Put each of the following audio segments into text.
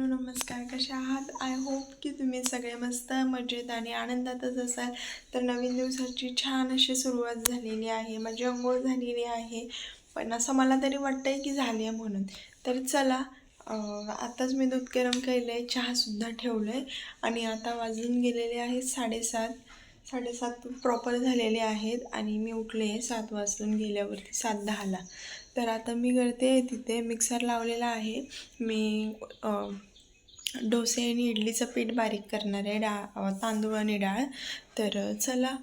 नमस्कार कसे आहात? आय होप की तुम्ही सगळे मस्त मजेत आणि आनंदातच असाल. तर नवीन दिवसाची छान अशी सुरुवात झालेली आहे माझी अंघोळ झालेली आहे. पण असं मला तरी वाटतं आहे की झाली आहे म्हणून. तर चला आत्ताच आताच मी दूध गरम केलं आहे चहासुद्धा ठेवलं आहे आणि आता वाजून गेलेले आहेत साडेसात साडेसात प्रॉपर झालेले आहेत. आणि मी उठले आहे सात वाजून गेल्यावरती सात दहाला. तर आता मी करते तिथे मिक्सर लावलेला आहे. मी डोसे आणि इडलीचं पीठ बारीक करणार आहे डाळ तांदूळ आणि डाळ. तर चला.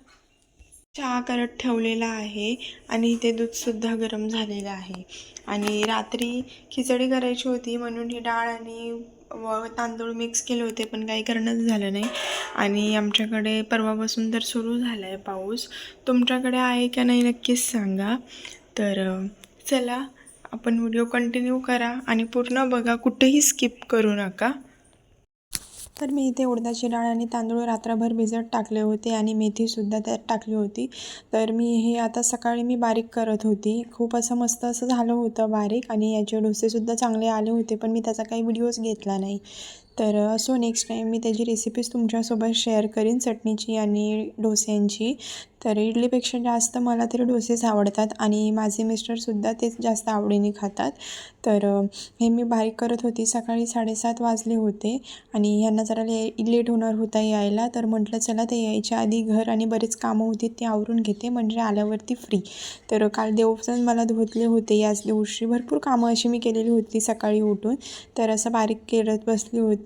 चहा करत ठेवलेला आहे आणि इथे दूधसुद्धा गरम झालेलं आहे. आणि रात्री खिचडी करायची होती म्हणून ही डाळ आणि व तांदूळ मिक्स केले होते पण काही करणंच झालं नाही. आणि आमच्याकडे परवापासून तर सुरू झाला आहे पाऊस. तुमच्याकडे आहे का नाही नक्कीच सांगा. तर चला. आपण व्हिडिओ कंटिन्यू करा आणि पूर्ण बघा. कुठेही स्किप करू नका. तर मी इथे उडदाची डाळ आणि तांदूळ रात्रभर भिजत टाकले होते आणि मेथीसुद्धा त्यात टाकली होती. तर मी हे आता सकाळी मी बारीक करत होती. खूप असं मस्त असं झालं होतं बारीक आणि याचे डोसेसुद्धा चांगले आले होते पण मी त्याचा काही व्हिडिओज घेतला नाही. तर असो नेक्स्ट टाईम मी त्याची रेसिपीज तुमच्यासोबत शेअर करीन चटणीची आणि डोस्यांची. तर इडलीपेक्षा जास्त मला तरी डोसेच आवडतात आणि माझे मिस्टरसुद्धा तेच जास्त आवडीने खातात. तर हे मी बारीक करत होती सकाळी साडेसात वाजले होते आणि ह्यांना जरा ले लेट होणार होता यायला. तर म्हटलं चला ते यायच्या आधी घर आणि बरेच कामं होती ते आवरून घेते म्हणजे आल्यावरती फ्री तर काल देवसन मला धुतले होते. याच दिवशी भरपूर कामं अशी मी केलेली होती सकाळी उठून. तर असं बारीक करत बसली होती.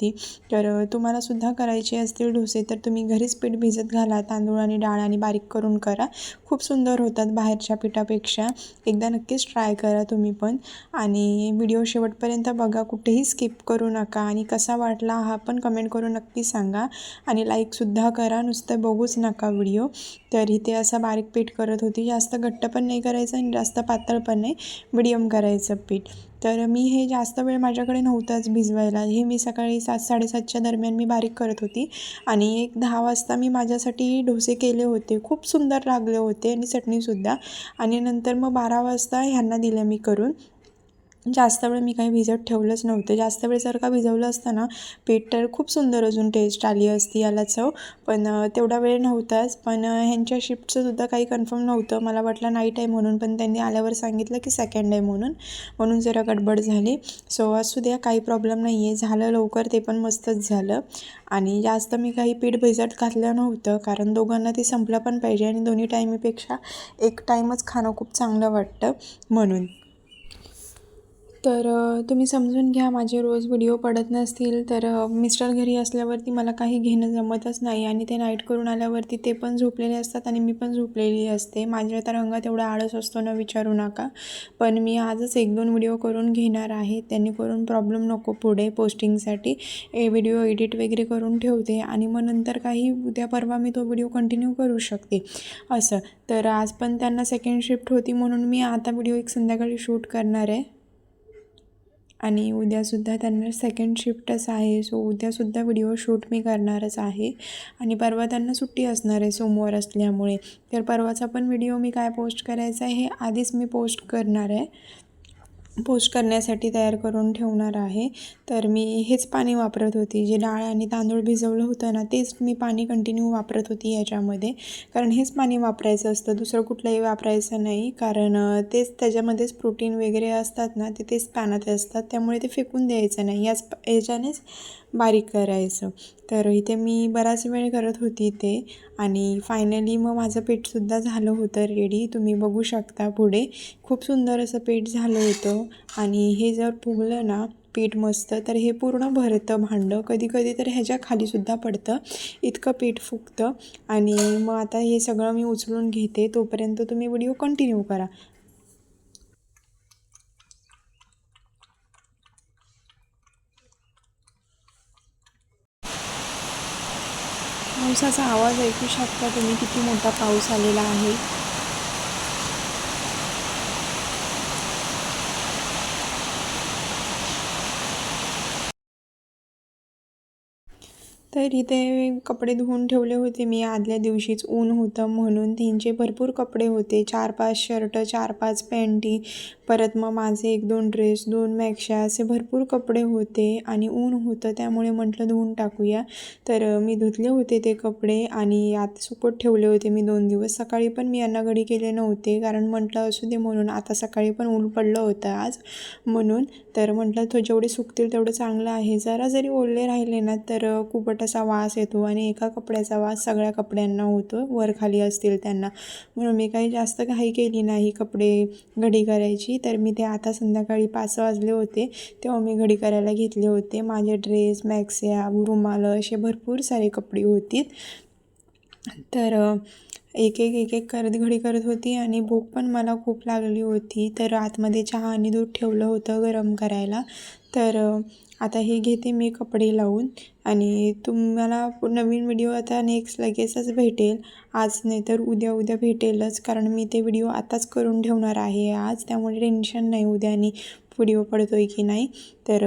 तर तुम्हालासुद्धा करायचे असतील डोसे तर तुम्ही घरीच पीठ भिजत घाला. तांदूळ आणि डाळ आणि बारीक करून करा. खूप सुंदर होतात बाहेरच्या पिठापेक्षा. एकदा नक्कीच ट्राय करा तुम्ही पण. आणि व्हिडिओ शेवटपर्यंत बघा. कुठेही स्किप करू नका. आणि कसा वाटला हा पण कमेंट करून नक्की सांगा. आणि लाईकसुद्धा करा. नुसतं बघूच नका व्हिडिओ. तर इथे असं बारीक पीठ करत होती. जास्त घट्ट पण नाही करायचं आणि जास्त पातळ पण नाही. मिडियम करायचं पीठ. तर मी हे जास्त वेळ माझ्याकडे नव्हताच भिजवायला. हे मी सकाळी सात साडेसातच्या दरम्यान मी बारीक करत होती. आणि एक दहा वाजता मी माझ्यासाठी डोसे केले होते. खूप सुंदर लागले होते आणि चटणीसुद्धा. आणि नंतर मग बारा वाजता ह्यांना दिलं मी करून. जास्त वेळ मी काही भिजत ठेवलंच नव्हतं. जास्त वेळ जर का भिजवलं असतं ना पीठ तर खूप सुंदर अजून टेस्ट आली असती याला चव. पण तेवढा वेळ नव्हताच. पण ह्यांच्या शिफ्टचं सुद्धा काही कन्फर्म नव्हतं. मला वाटलं नाईट आहे म्हणून पण त्यांनी आल्यावर सांगितलं की सेकंड आहे म्हणून. म्हणून जरा गडबड झाली. सो असू द्या काही प्रॉब्लेम नाही आहे झालं लवकर ते पण मस्तच झालं. आणि जास्त मी काही पीठ भिजत घातलं नव्हतं. कारण दोघांना ते संपलं पण पाहिजे. आणि दोन्ही टाईमीपेक्षा एक टाईमच खाणं खूप चांगलं वाटतं म्हणून. तर तुम्ही समजून घ्या माझे रोज व्हिडिओ पडत नसतील तर मिस्टर घरी असल्यावरती मला काही घेणं जमतच नाही आणि ते नाईट करून आल्यावरती ते पण झोपलेले असतात आणि मी पण झोपलेली असते. माझ्या तर अंगात एवढा आळस असतो ना विचारू नका. पण मी आजच एक दोन व्हिडिओ करून घेणार आहे. त्यांनी करून प्रॉब्लेम नको पुढे पोस्टिंगसाठी. ए व्हिडिओ एडिट वगैरे करून ठेवते आणि मग नंतर काही उद्या परवा मी तो व्हिडिओ कंटिन्यू करू शकते. असं. तर आज पण त्यांना सेकंड शिफ्ट होती म्हणून मी आता व्हिडिओ एक संध्याकाळी शूट करणार आहे. आणि उद्यासुद्धा त्यांना सेकंड शिफ्टच आहे. सो उद्यासुद्धा व्हिडिओ शूट मी करणारच आहे. आणि परवा त्यांना सुट्टी असणार आहे सोमवार असल्यामुळे. तर परवाचा पण व्हिडिओ मी काय पोस्ट करायचा आहे हे आधीच मी पोस्ट करणार आहे. पोस्ट करण्यासाठी तयार करून ठेवणार आहे. तर मी हेच पाणी वापरत होती. जे डाळ आणि तांदूळ भिजवलं होतं ना तेच मी पाणी कंटिन्यू वापरत होती याच्यामध्ये. कारण हेच पाणी वापरायचं असतं. दुसरं कुठलंही वापरायचं नाही. कारण तेच त्याच्यामध्येच प्रोटीन वगैरे असतात ना ते तेच पाण्यात असतात. त्यामुळे ते फेकून द्यायचं नाही. याच याच्यानेच बारीक करायचं. तर इथे मी बराच वेळ करत होती ते. आणि फायनली मग माझं पीठसुद्धा झालं होतं रेडी तुम्ही बघू शकता पुढे. खूप सुंदर असं पीठ झालं होतं. आणि हे जर फुगलं ना पीठ मस्त तर हे पूर्ण भरतं भांडं. कधी कधी तर ह्याच्या खालीसुद्धा पडतं. इतकं पीठ फुगतं. आणि मग आता हे सगळं मी उचलून घेते. तोपर्यंत तुम्ही व्हिडिओ कंटिन्यू करा. पावसाचा आवाज ऐकू शकता तुम्ही किती मोठा पाऊस आलेला आहे? तर इथे कपडे धुवून ठेवले होते. मी आदल्या दिवशीच ऊन होतं म्हणून त्यांचे भरपूर कपडे होते. चार पाच शर्ट चार पाच पॅन्टी परत मग माझे एक दोन ड्रेस दोन मॅक्शा असे भरपूर कपडे होते आणि ऊन होतं त्यामुळे म्हटलं धुवून टाकूया. तर मी धुतले होते ते कपडे आणि आत सुकत ठेवले होते मी दोन दिवस. सकाळी पण मी यांना घडी केले नव्हते कारण म्हटलं असू दे म्हणून आता सकाळी पण ऊन पडलं होतं आज म्हणून. तर म्हटलं तो जेवढे सुकतील तेवढं चांगलं आहे. जरा जरी ओले राहिले ना तर खूपट असा वास येतो आणि एका कपड्याचा वास सगळ्या कपड्यांना होतो. वर खाली असतील त्यांना. म्हणून मी काही जास्त घाई केली नाही कपडे घडी करायची. तर मी ते आता संध्याकाळी पाच वाजले होते. तेव्हा मी घडी करायला घेतले होते. माझे ड्रेस मॅक्सिया रुमाल असे भरपूर सारे कपडे होती तर एक एक एक एक करत घडी करत होती आणि भूक पण मला खूप लागली होती. तर आतमध्ये चहा आणि दूध ठेवलं होतं गरम करायला. तर आता हे घेते मी कपडे लावून आणि तुम्हाला नवीन व्हिडिओ आता नेक्स्ट लगेचच भेटेल. आज नाही तर उद्या उद्या भेटेलच. कारण मी ते व्हिडिओ आताच करून ठेवणार आहे आज. त्यामुळे टेन्शन नाही उद्या आणि व्हिडिओ पडतो आहे की नाही. तर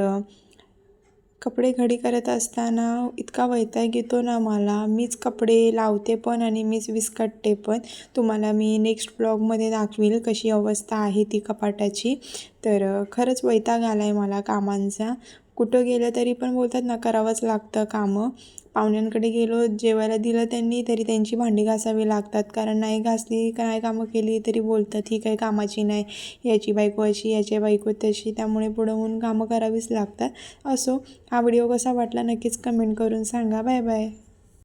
कपडे घडी करत असताना इतका वैताग येतो ना मला. मीच कपडे लावते पण आणि मीच विस्कटते पण. तुम्हाला मी नेक्स्ट ब्लॉगमध्ये दाखवील कशी अवस्था आहे ती कपाटाची. तर खरंच वैताग आला आहे मला कामांचा. कुठं गेलं तरी पण बोलतात ना करावंच लागतं कामं. पाहुण्यांकडे गेलो जेवायला दिलं त्यांनी तरी त्यांची भांडी घासावी लागतात. कारण नाही घासली काय नाही कामं केली तरी बोलतात ही काही कामाची नाही. याची बायको अशी याची बायको तशी. त्यामुळे पुढं होऊन कामं करावीच लागतात. असो हा व्हिडिओ कसा वाटला नक्कीच कमेंट करून सांगा. Bye bye.